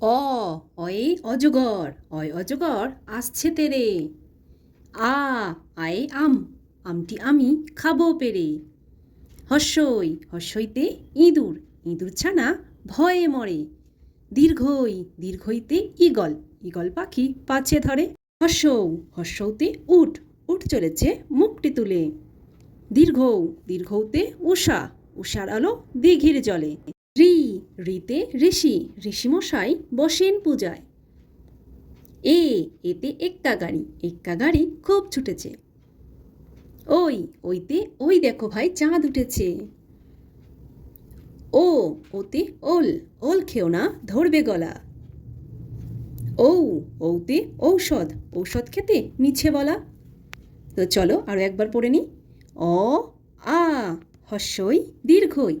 অ, অয়ে অজগর, অয় অজগর আসছে তেরে। আ, আয়ে আম, আমটি আমি খাব পেরে। হর্ষই, হর্ষইতে ইঁদুর ইঁদুর ছানা ভয়ে মরে। দীর্ঘই, দীর্ঘইতে ঈগল ঈগল পাখি পাছে ধরে। হর্ষৌ হর্ষৌতে উঠ উট চলেছে মুখটি তুলে। দীর্ঘৌ দীর্ঘৌতে উষা উষার আলো দিঘির জলে। ঋ ঋতে ঋষি, ঋষিমশাই বসেন পূজায়। এ, এতে এক্কা গাড়ি এক্কা গাড়ি খুব ছুটেছে। ওই, ওইতে, ওই দেখো ভাই, চাঁদ উঠেছে। ও, ওতে ওল ওল খেও না, ধরবে গলা। ঔ, ঔতে ঔষধ ঔষধ খেতে মিছে বলা। তো চলো আরও একবার পড়ে নিই। অ, আ, হর্ষই, দীর্ঘই